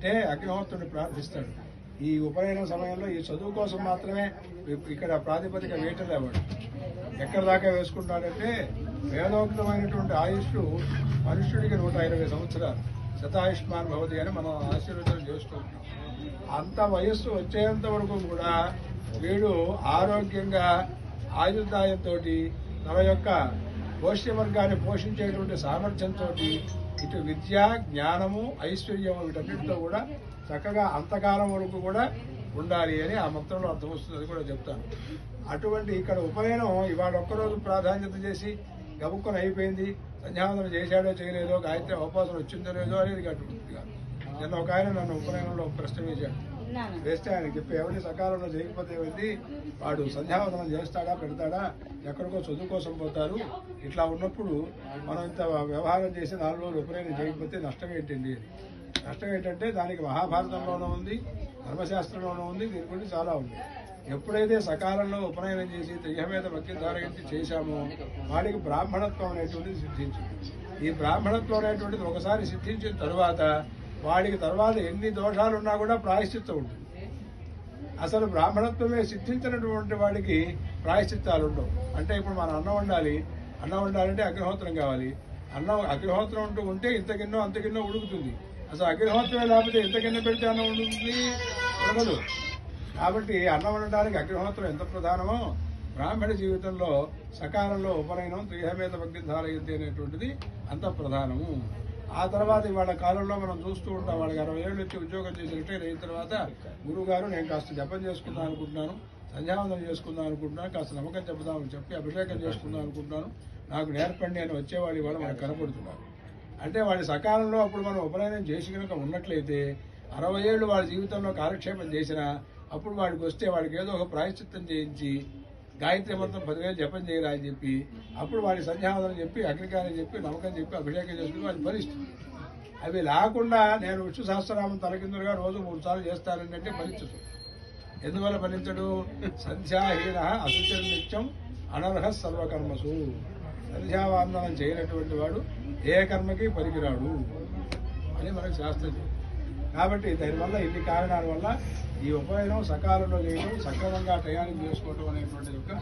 అంటే అగ్నిహోత్రుడు ప్రార్థిస్తాడు. ఈ ఉపనయన సమయంలో ఈ చదువు కోసం మాత్రమే ఇక్కడ ప్రాతిపదిక వేయటలేవాడు ఎక్కడ దాకా వేసుకుంటాడంటే వేదోక్తమైనటువంటి ఆయుష్ మనుష్యుడికి నూట ఇరవై సంవత్సరాలు. శతాయుష్మాన్ భవతి అని మనం ఆశీర్వచనం చేస్తూ ఉంటాం. అంత వయస్సు వచ్చేంత వరకు కూడా వీడు ఆరోగ్యంగా ఆయుర్దాయంతో తన యొక్క పోష్య వర్గాన్ని పోషించేటువంటి సామర్థ్యంతో ఇటు విద్య జ్ఞానము ఐశ్వర్యం వీటన్నిటితో కూడా చక్కగా అంతకాలం వరకు కూడా ఉండాలి అని ఆ మంత్రంలో అర్థం వస్తుంది అది కూడా చెప్తాను. అటువంటి ఇక్కడ ఉపనయనం ఇవాళ ఒక్కరోజు ప్రాధాన్యత చేసి గబుక్కున అయిపోయింది. సంధ్యావందనం చేశాడో చేయలేదో గాయత్రి అవకాశం వచ్చిందో లేదో అనేది అటువంటి నిన్న ఒక ఆయన నన్ను ఉపనయనంలో ఒక ప్రశ్న వేశాడు. వేస్తే ఆయన చెప్పి ఎవరి సకాలంలో చేయకపోతే ఏమైంది వాడు సంధ్యావందనం చేస్తాడా పెడతాడా ఎక్కడికో చదువు కోసం పోతారు. ఇట్లా ఉన్నప్పుడు మనం ఇంత వ్యవహారం చేసి నాలుగు రోజులు ఉపనయనం చేయకపోతే నష్టం ఏంటండి నష్టం ఏంటంటే దానికి మహాభారతంలోనూ ఉంది ధర్మశాస్త్రంలోనూ ఉంది దీని గురించి చాలా ఉంది. ఎప్పుడైతే సకాలంలో ఉపనయనం చేసి తెయ్యమేద భక్తి ధారగించి చేశామో వాడికి బ్రాహ్మణత్వం అనేటువంటిది సిద్ధించింది. ఈ బ్రాహ్మణత్వం అనేటువంటిది ఒకసారి సిద్ధించిన తరువాత వాడికి తర్వాత ఎన్ని దోషాలు ఉన్నా కూడా ప్రాయశ్చిత్తం ఉంటుంది. అసలు బ్రాహ్మణత్వమే సిద్ధించినటువంటి వాడికి ప్రాయశ్చిత్తాలు ఉండవు. అంటే ఇప్పుడు మనం అన్నం వండాలి. అన్నం వండాలంటే అగ్నిహోత్రం కావాలి. అన్నం అగ్నిహోత్రం ఉంటూ ఉంటే ఇంతకిన్నో అంతకిన్నో ఉడుకుతుంది. అసలు అగ్నిహోత్రమే లేకపోతే ఇంతకిన్నో పెడితే అన్నం ఉడుకుతుంది ఉండదు. కాబట్టి అన్నం వండడానికి అగ్నిహోత్రం ఎంత ప్రధానమో బ్రాహ్మణ జీవితంలో సకాలంలో ఉపనయనం త్రిహమేత భక్తి ధారయంతి అనేటువంటిది అంత ప్రధానము. ఆ తర్వాత ఇవాళ కాలంలో మనం చూస్తూ ఉంటాం వాళ్ళకి అరవై ఏళ్ళు వచ్చి ఉద్యోగం చేసి రిటైర్ అయిన తర్వాత గురువు గారు నేను కాస్త జపం చేసుకుందాం అనుకుంటున్నాను సంధ్యావందనం చేసుకుందాం అనుకుంటున్నాను కాస్త నమ్మకం చెబుదామని చెప్పి అభిషేకం చేసుకుందాం అనుకుంటున్నాను నాకు నేర్పండి అని వచ్చేవాళ్ళు ఇవాళ మనకు కనపడుతున్నారు. అంటే వాడి సకాలంలో అప్పుడు మనం ఉపనయనం చేసి కనుక ఉన్నట్లయితే అరవై ఏళ్ళు వాళ్ళ జీవితంలో కాలక్షేపం చేసినా అప్పుడు వాడికి వస్తే వాడికి ఏదో ఒక ప్రాయశ్చిత్తం చేయించి గాయత్రి మంత్రం పదివేలు జపం చేయరా అని చెప్పి అప్పుడు వాడి సంధ్యావందనం చెప్పి అగ్నికారం చెప్పి నమ్మకం చెప్పి అభిషేకం చేసుకుని వాడిని ఫలిస్తుంది అవి లేకుండా నేను విష్ణు సహస్రనామం తలకిందులుగా రోజు మూడు సార్లు చేస్తానండి అంటే ఫలించదు. ఎందువల్ల ఫలించడు? సంధ్యాహీన అశుచ నిత్యం అనర్హ సర్వకర్మసు. సంధ్యావందనం చేయనటువంటి వాడు ఏ కర్మకి పనికిరాడు అని మనకు శాస్త్రం. కాబట్టి దానివల్ల ఇన్ని కారణాల వల్ల ఈ ఉపనయనం సకాలంలో చేయడం సక్రమంగా టయానికి చేసుకోవడం అనేటువంటి యొక్క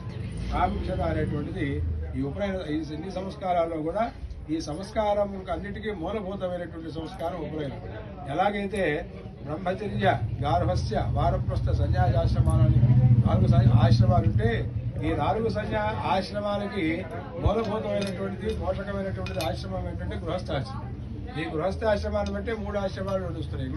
ప్రాముఖ్యత అనేటువంటిది ఈ ఉపనయన ఈ సిన్ని సంస్కారాల్లో కూడా ఈ సంస్కారం అన్నిటికీ మూలభూతమైనటువంటి సంస్కారం ఉపనయనం. ఎలాగైతే బ్రహ్మచర్య గార్హస్య వారప్రస్థ సన్యాసాశ్రమాలని నాలుగు ఆశ్రమాలు ఉంటే ఈ నాలుగు సన్యా ఆశ్రమాలకి మూలభూతమైనటువంటిది పోషకమైనటువంటిది ఆశ్రమం ఏంటంటే గృహస్థాశ్రమం. ఈ గృహస్థాశ్రమాన్ని బట్టి మూడు ఆశ్రమాలు నడుస్తున్నాయి.